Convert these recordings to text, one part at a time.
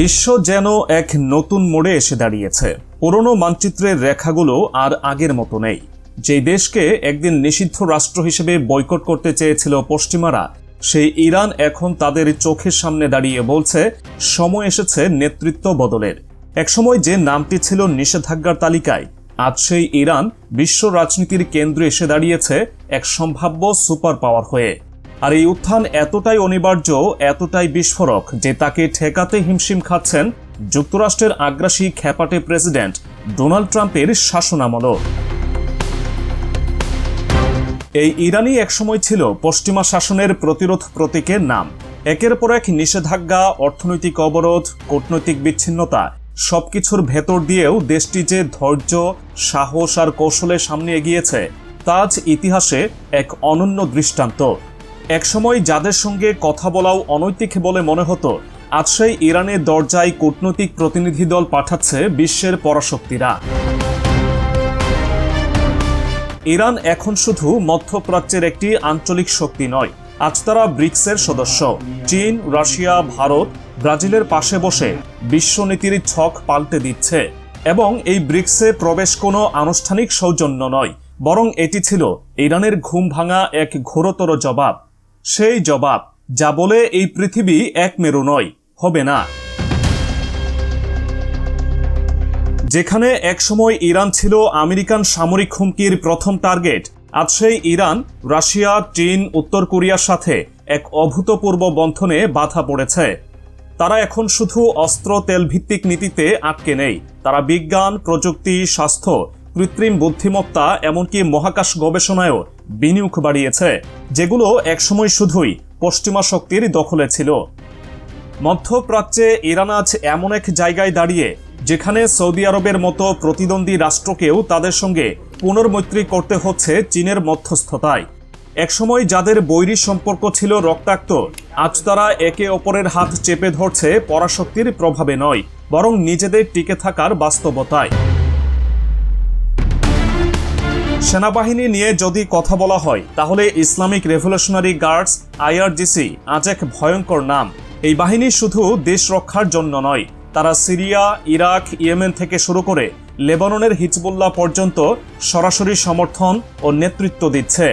বিশ্ব যেন এক নতুন মোড়ে এসে দাঁড়িয়েছে। পুরনো মানচিত্রের রেখাগুলো আর আগের মতো নেই। যেই দেশকে একদিন নিষিদ্ধ রাষ্ট্র হিসেবে বয়কট করতে চেয়েছিল পশ্চিমারা, সেই ইরান এখন তাদের চোখের সামনে দাঁড়িয়ে বলছে, সময় এসেছে নেতৃত্ব বদলের। একসময় যে নামটি ছিল নিষেধাজ্ঞার তালিকায়, আজ সেই ইরান বিশ্ব রাজনীতির কেন্দ্রে এসে দাঁড়িয়েছে এক সম্ভাব্য সুপার পাওয়ার হয়ে। আর এই উত্থান এতটাই অনিবার্য, এতটাই বিস্ফোরক যে তাকে ঠেকাতে হিমশিম খাচ্ছেন যুক্তরাষ্ট্রের আগ্রাসী খ্যাপাটে প্রেসিডেন্ট ডোনাল্ড ট্রাম্পের শাসনামলও। এই ইরানই একসময় ছিল পশ্চিমা শাসনের প্রতিরোধ প্রতীকের নাম। একের পর এক নিষেধাজ্ঞা, অর্থনৈতিক অবরোধ, কূটনৈতিক বিচ্ছিন্নতা সবকিছুর ভেতর দিয়েও দেশটি যে ধৈর্য, সাহস আর কৌশলের সামনে এগিয়েছে, তা আজ ইতিহাসে এক অনন্য দৃষ্টান্ত। একসময় যাদের সঙ্গে কথা বলাও অনৈতিক বলে মনে হতো, আজ সেই ইরানের দরজায় কূটনৈতিক প্রতিনিধি দল পাঠাচ্ছে বিশ্বের পরাশক্তিরা। ইরান এখন শুধু মধ্যপ্রাচ্যের একটি আঞ্চলিক শক্তি নয়, আজ তারা ব্রিক্সের সদস্য। চীন, রাশিয়া, ভারত, ব্রাজিলের পাশে বসে বিশ্বনীতির ছক পাল্টে দিচ্ছে। এবং এই ব্রিক্সে প্রবেশ কোনো আনুষ্ঠানিক সৌজন্য নয়, বরং এটি ছিল ইরানের ঘুম ভাঙা এক ঘোরতর জবাব। সেই জবাব, যা বলে এই পৃথিবী এক মেরু নয়, হবে না। যেখানে একসময় ইরান ছিল আমেরিকান সামরিক হুমকির প্রথম টার্গেট, আজ সেই ইরান, রাশিয়া, চীন, উত্তর কোরিয়ার সাথে এক অভূতপূর্ব বন্ধনে বাধা পড়েছে। তারা এখন শুধু অস্ত্র তেল ভিত্তিক নীতিতে আটকে নেই। তারা বিজ্ঞান, প্রযুক্তি, স্বাস্থ্য, কৃত্রিম বুদ্ধিমত্তা, এমনকি মহাকাশ গবেষণায়ও বিনিয়োগ বাড়িয়েছে, যেগুলো একসময় শুধুই পশ্চিমা শক্তির দখলে ছিল। মধ্যপ্রাচ্যে ইরান আজ এমন এক জায়গায় দাঁড়িয়ে, যেখানে সৌদি আরবের মতো প্রতিদ্বন্দ্বী রাষ্ট্রকেও তাদের সঙ্গে পুনর্মৈত্রী করতে হচ্ছে চীনের মধ্যস্থতায়। একসময় যাদের বৈরী সম্পর্ক ছিল রক্তাক্ত, আজ তারা একে অপরের হাত চেপে ধরছে পরাশক্তির প্রভাবে নয়, বরং নিজেদের টিকে থাকার বাস্তবতায়। সেনাবাহিনী নিয়ে যদি কথা বলা হয়, তাহলে ইসলামিক রেভলিউশনারি গার্ডস, আইআরজিসি, আজ এক ভয়ঙ্কর নাম। এই বাহিনী শুধু দেশ রক্ষার জন্য নয়, তারা সিরিয়া, ইরাক, ইয়েমেন থেকে শুরু করে লেবাননের হিজবুল্লাহ পর্যন্ত সরাসরি সমর্থন ও নেতৃত্ব দিচ্ছে।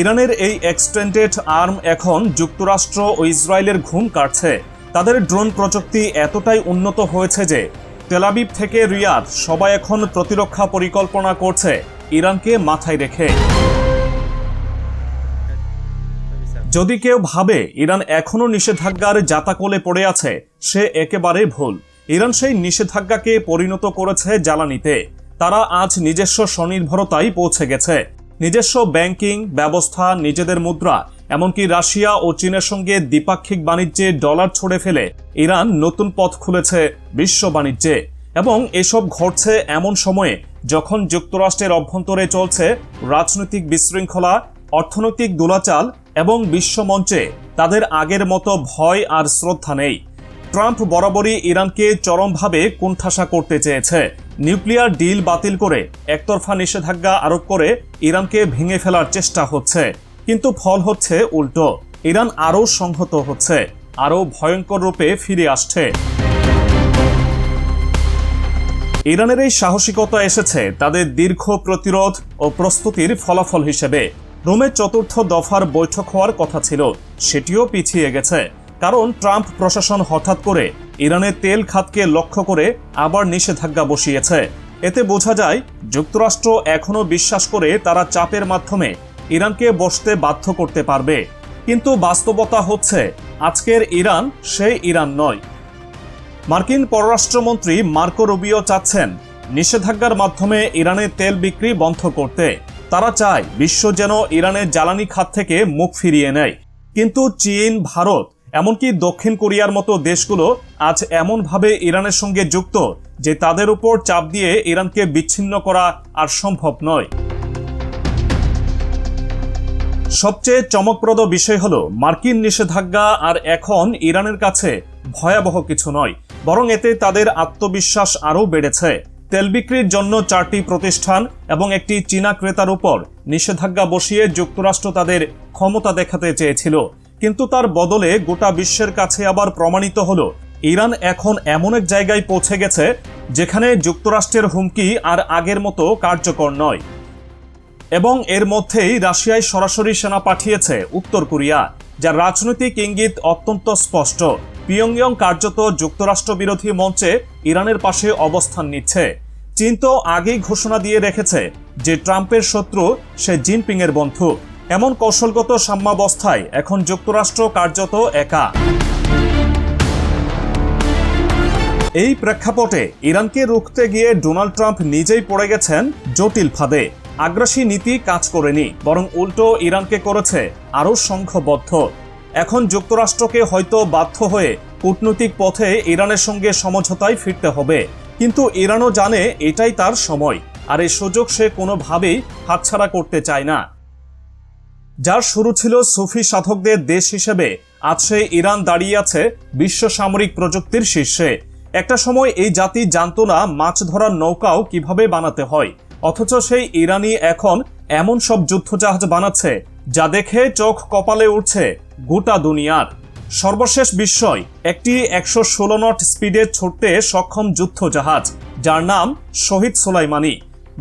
ইরানের এই এক্সটেন্ডেড আর্ম এখন যুক্তরাষ্ট্র ও ইসরায়েলের ঘুম কাটছে তাদের ড্রোন প্রযুক্তি এতটাই উন্নত হয়েছে যে তেলাবিব থেকে রিয়াদ সবাই এখন প্রতিরক্ষা পরিকল্পনা করছে। ইরানকে মাথায় রেখে। যদি কেউ ভাবে ইরান এখনও নিষেধাজ্ঞার জাতাকলে পড়ে আছে, সে একেবারে ভুল। ইরান সেই নিষেধাজ্ঞাকে পরিণত করেছে জ্বালানিতে। তারা আজ নিজস্ব স্বনির্ভরতায় পৌঁছে গেছে। নিজস্ব ব্যাংকিং ব্যবস্থা, নিজেদের মুদ্রা, এমনকি রাশিয়া ও চীনের সঙ্গে দ্বিপাক্ষিক বাণিজ্যে ডলার ছড়ে ফেলে ইরান নতুন পথ খুলেছে বিশ্ব বাণিজ্যে। এবং এসব ঘটছে এমন সময়ে যখন যুক্তরাষ্ট্রের অভ্যন্তরে চলছে রাজনৈতিক বিশৃঙ্খলা, অর্থনৈতিক দোলাচাল এবং বিশ্বমঞ্চে তাদের আগের মতো ভয় আর শ্রদ্ধা নেই। ট্রাম্প বরাবরই ইরানকে চরমভাবে কোণঠাসা করতে চেয়েছে। নিউক্লিয়ার ডিল বাতিল করে একতরফা নিষেধাজ্ঞা আরোপ করে ইরানকে ভেঙে ফেলার চেষ্টা হচ্ছে। কিন্তু ফল হচ্ছে উল্টো। ইরান আরও সংহত হচ্ছে, আরও ভয়ঙ্কর রূপে ফিরে আসছে। ইরানের এই সাহসিকতা এসেছে তাদের দীর্ঘ প্রতিরোধ ও প্রস্তুতির ফলাফল হিসেবে। রোমের চতুর্থ দফার বৈঠক হওয়ার কথা ছিল, সেটিও পিছিয়ে গেছে। কারণ ট্রাম্প প্রশাসন হঠাৎ করে ইরানের তেল খাতকে লক্ষ্য করে আবার নিষেধাজ্ঞা বসিয়েছে। এতে বোঝা যায়, যুক্তরাষ্ট্র এখনও বিশ্বাস করে তারা চাপের মাধ্যমে ইরানকে বসতে বাধ্য করতে পারবে। কিন্তু বাস্তবতা হচ্ছে, আজকের ইরান সেই ইরান নয়। মার্কিন পররাষ্ট্রমন্ত্রী মার্কো রুবিও চাচ্ছেন নিষেধাজ্ঞার মাধ্যমে ইরানের তেল বিক্রি বন্ধ করতে। তারা চায় বিশ্ব যেন ইরানের জ্বালানি খাত থেকে মুখ ফিরিয়ে নেয়। কিন্তু চীন, ভারত, এমনকি দক্ষিণ কোরিয়ার মতো দেশগুলো আজ এমনভাবে ইরানের সঙ্গে যুক্ত যে তাদের উপর চাপ দিয়ে ইরানকে বিচ্ছিন্ন করা আর সম্ভব নয়। সবচেয়ে চমকপ্রদ বিষয় হলো মার্কিন নিষেধাজ্ঞা আর এখন ইরানের কাছে ভয়াবহ কিছু নয়। বরং এতে তাদের আত্মবিশ্বাস আরও বেড়েছে। তেল বিক্রির জন্য চারটি প্রতিষ্ঠান এবং একটি চীনা ক্রেতার উপর নিষেধাজ্ঞা বসিয়ে যুক্তরাষ্ট্র তাদের ক্ষমতা দেখাতে চেয়েছিল। কিন্তু তার বদলে গোটা বিশ্বের কাছে আবার প্রমাণিত হলো, ইরান এখন এমন এক জায়গায় পৌঁছে গেছে যেখানে যুক্তরাষ্ট্রের হুমকি আর আগের মতো কার্যকর নয়। এবং এর মধ্যেই রাশিয়ায় সরাসরি সেনা পাঠিয়েছে উত্তর কোরিয়া, যার রাজনৈতিক ইঙ্গিত অত্যন্ত স্পষ্ট। পিয়ংইয়ং কার্যত যুক্তরাষ্ট্র বিরোধী মঞ্চে ইরানের পাশে অবস্থান নিচ্ছে। চীন তো আগেই ঘোষণা দিয়ে রেখেছে যে ট্রাম্পের শত্রু সে জিনপিং এর বন্ধু। এমন কৌশলগত সাম্যাবস্থায় এখন যুক্তরাষ্ট্র কার্যত একা। এই প্রেক্ষাপটে ইরানকে রুখতে গিয়ে ডোনাল্ড ট্রাম্প নিজেই পড়ে গেছেন জটিল ফাঁদে। আগ্রাসী নীতি কাজ করেনি, বরং উল্টো ইরানকে করেছে আরও সংঘবদ্ধ। এখন যুক্তরাষ্ট্রকে হয়তো বাধ্য হয়ে কূটনৈতিক পথে ইরানের সঙ্গে সমঝোতায় ফিরতে হবে। কিন্তু ইরানও জানে এটাই তার সময়, আর এই সুযোগ সে কোনোভাবেই হাতছাড়া করতে চায় না। যার শুরু ছিল সুফি সাধকদের দেশ হিসেবে, আজ সে ইরান দাঁড়িয়ে আছে বিশ্ব সামরিক প্রযুক্তির শীর্ষে। একটা সময় এই জাতি জানতো না মাছ ধরার নৌকাও কীভাবে বানাতে হয়, অথচ সেই ইরানি এখন এমন সব যুদ্ধজাহাজ বানাচ্ছে যা দেখে চোখ কপালে উঠছে গোটা দুনিয়ার। সর্বশেষ বিস্ময়, একটি একশো ষোলো নট স্পিডে ছুটতে সক্ষম যুদ্ধজাহাজ, যার নাম শহীদ সোলাইমানি।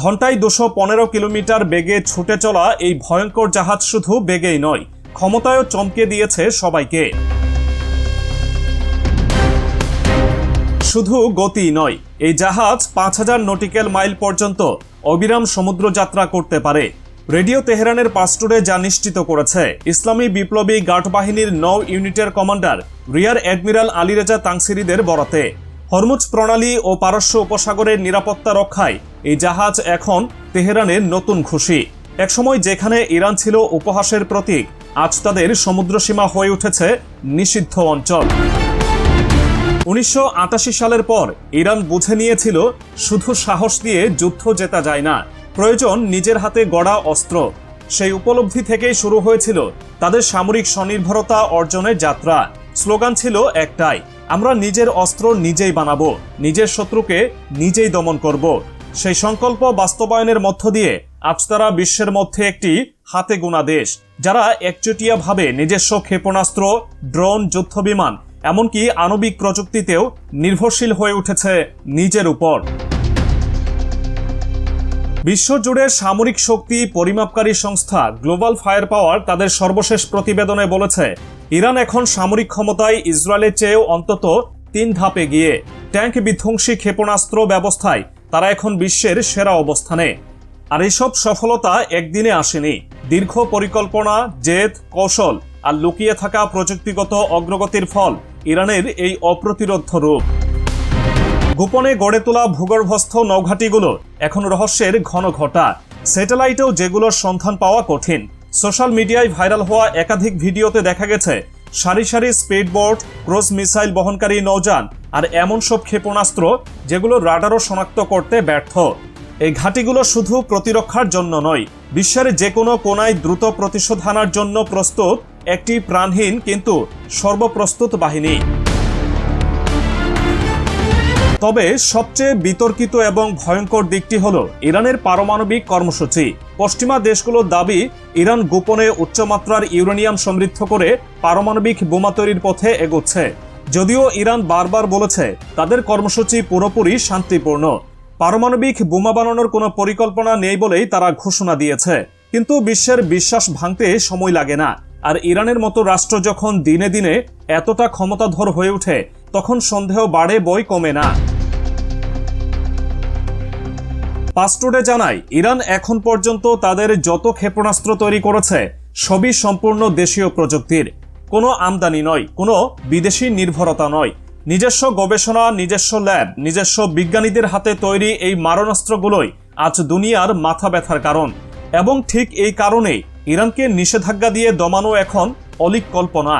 ঘন্টায় দুশো পনেরো কিলোমিটার বেগে ছুটে চলা এই ভয়ঙ্কর জাহাজ শুধু বেগেই নয়, ক্ষমতায়ও চমকে দিয়েছে সবাইকে। শুধু গতি নয়, এই জাহাজ পাঁচ হাজার নটিক্যাল মাইল পর্যন্ত অবিরাম সমুদ্র যাত্রা করতে পারে। রেডিও তেহরানের পাস্টুরে যা নিশ্চিত করেছে, ইসলামী বিপ্লবী গার্ড বাহিনীর নৌ ইউনিটের কমান্ডার রিয়ার অ্যাডমিরাল আলীরেজা তাংসিরিদের বরাতে। হরমুজ প্রণালী ও পারস্য উপসাগরের নিরাপত্তা রক্ষায় এই জাহাজ এখন তেহরানের নতুন খুশি। একসময় যেখানে ইরান ছিল উপহাসের প্রতীক, আজ তাদের সমুদ্রসীমা হয়ে উঠেছে নিষিদ্ধ অঞ্চল। উনিশশো আটাশি সালের পর ইরান বুঝে নিয়েছিল, শুধু সাহস দিয়ে যুদ্ধ জেতা যায় না। প্রয়োজন নিজের হাতে গড়া অস্ত্র। সেই উপলব্ধি থেকেই শুরু হয়েছিল তাদের সামরিক স্বনির্ভরতা অর্জনের যাত্রা। স্লোগান ছিল একটাই, আমরা নিজের অস্ত্র নিজেই বানাবো, নিজের শত্রুকে নিজেই দমন করব। সেই সংকল্প বাস্তবায়নের মধ্য দিয়ে আজ তারা বিশ্বের মধ্যে একটি হাতে গোনা দেশ, যারা একচেটিয়াভাবে নিজস্ব ক্ষেপণাস্ত্র, ড্রোন, যুদ্ধবিমান, এমনকি আণবিক প্রযুক্তিতেও নির্ভরশীল হয়ে উঠেছে নিজের উপর। বিশ্বজুড়ে সামরিক শক্তি পরিমাপকারী সংস্থা গ্লোবাল ফায়ার পাওয়ার তাদের সর্বশেষ প্রতিবেদনে বলেছে, ইরান এখন সামরিক ক্ষমতায় ইসরায়েলের চেয়েও অন্তত তিন ধাপে গিয়ে ট্যাঙ্ক বিধ্বংসী ক্ষেপণাস্ত্র ব্যবস্থায় তারা এখন বিশ্বের সেরা অবস্থানে। আর এসব সফলতা একদিনে আসেনি। দীর্ঘ পরিকল্পনা, জেদ, কৌশল আর লুকিয়ে থাকা প্রযুক্তিগত অগ্রগতির ফল ইরানের এই অপ্রতিরোধ রূপ। গোপনে গড়ে তোলা ভূগর্ভস্থ নৌঘাটিগুলো এখন রহস্যের ঘন ঘটা। স্যাটেলাইটেও যেগুলোর সন্ধান পাওয়া কঠিন। সোশ্যাল মিডিয়ায় ভাইরাল হওয়া একাধিক ভিডিওতে দেখা গেছে, সারি সারি স্পিডবোট ক্রুজ মিসাইল বহনকারী নৌযান আর এমন সব ক্ষেপণাস্ত্র যেগুলো রাডারও শনাক্ত করতে ব্যর্থ। এই ঘাটিগুলো শুধু প্রতিরক্ষার জন্য নয়, বিশ্বের যে কোনো কোনায় দ্রুত প্রতিশোধ আনার জন্য প্রস্তুত একটি প্রাণহীন কিন্তু সর্বপ্রস্তুত বাহিনী। তবে সবচেয়ে বিতর্কিত এবং ভয়ঙ্কর দিকটি হল ইরানের পারমাণবিক কর্মসূচি। পশ্চিমা দেশগুলোর দাবি, ইরান গোপনে উচ্চমাত্রার ইউরেনিয়াম সমৃদ্ধ করে পারমাণবিক বোমা তৈরির পথে এগোচ্ছে। যদিও ইরান বারবার বলেছে, তাদের কর্মসূচি পুরোপুরি শান্তিপূর্ণ। পারমাণবিক বোমা বানানোর কোনো পরিকল্পনা নেই বলেই তারা ঘোষণা দিয়েছে। কিন্তু বিশ্বের বিশ্বাস ভাঙতে সময় লাগে না। আর ইরানের মতো রাষ্ট্র যখন দিনে দিনে এতটা ক্ষমতাধর হয়ে ওঠে তখন সন্দেহ বাড়ে, বই কমে না। পাস্টোডে জানায়, ইরান এখন পর্যন্ত তাদের যত ক্ষেপণাস্ত্র তৈরি করেছে, সবই সম্পূর্ণ দেশীয় প্রযুক্তির। কোনো আমদানি নয়, কোনো বিদেশি নির্ভরতা নয়। নিজস্ব গবেষণা, নিজস্ব ল্যাব, নিজস্ব বিজ্ঞানীদের হাতে তৈরি এই মারণাস্ত্রগুলোই আজ দুনিয়ার মাথা ব্যথার কারণ। এবং ঠিক এই কারণেই ইরানকে নিষেধাজ্ঞা দিয়ে দমানো এখন অলিক কল্পনা।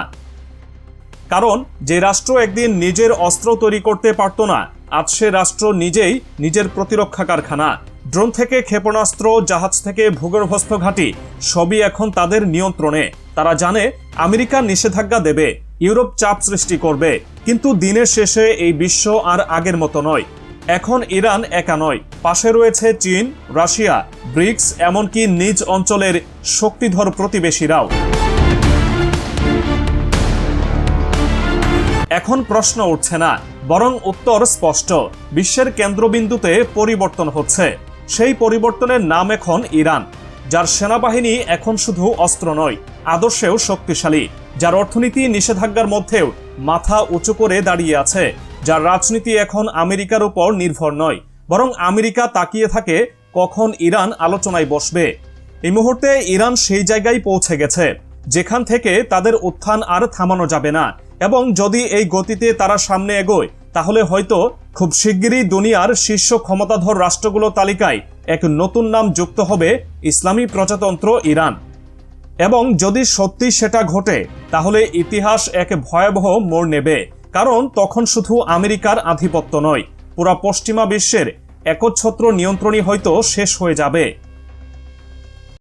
কারণ যে রাষ্ট্র একদিন নিজের অস্ত্র তৈরি করতে পারত না, আজ সে রাষ্ট্র নিজেই নিজের প্রতিরক্ষা কারখানা। ড্রোন থেকে ক্ষেপণাস্ত্র, জাহাজ থেকে ভূগর্ভস্থ ঘাঁটি, সবই এখন তাদের নিয়ন্ত্রণে। তারা জানে আমেরিকা নিষেধাজ্ঞা দেবে, ইউরোপ চাপ সৃষ্টি করবে, কিন্তু দিনের শেষে এই বিশ্ব আর আগের মতো নয়। এখন ইরান একা নয়, পাশে রয়েছে চীন, রাশিয়া, ব্রিক্স, এমনকি নিজ অঞ্চলের শক্তিধর প্রতিবেশীরাও। এখন প্রশ্ন উঠছে না, বরং উত্তর স্পষ্ট। বিশ্বের কেন্দ্রবিন্দুতে পরিবর্তন হচ্ছে। সেই পরিবর্তনের নাম এখন ইরান, যার সেনাবাহিনী এখন শুধু অস্ত্র নয়, আদর্শেও শক্তিশালী, যার অর্থনীতি নিষেধাজ্ঞার মধ্যেও মাথা উঁচু করে দাঁড়িয়ে আছে, যার রাজনীতি এখন আমেরিকার উপর নির্ভর নয়, বরং আমেরিকা তাকিয়ে থাকে কখন ইরান আলোচনায় বসবে। এই মুহূর্তে ইরান সেই জায়গায় পৌঁছে গেছে, যেখান থেকে তাদের উত্থান আর থামানো যাবে না। এবং যদি এই গতিতে তারা সামনে এগোয়, তাহলে হয়তো খুব শিগগিরই দুনিয়ার শীর্ষ ক্ষমতাধর রাষ্ট্রগুলো তালিকায় এক নতুন নাম যুক্ত হবে ইসলামী প্রজাতন্ত্র ইরান। এবং যদি সত্যি সেটা ঘটে, তাহলে ইতিহাস এক ভয়াবহ মোড় নেবে, কারণ তখন শুধু আমেরিকার আধিপত্য নয়, পুরা পশ্চিমা বিশ্বের একচ্ছত্র নিয়ন্ত্রণই হয়তো শেষ হয়ে যাবে।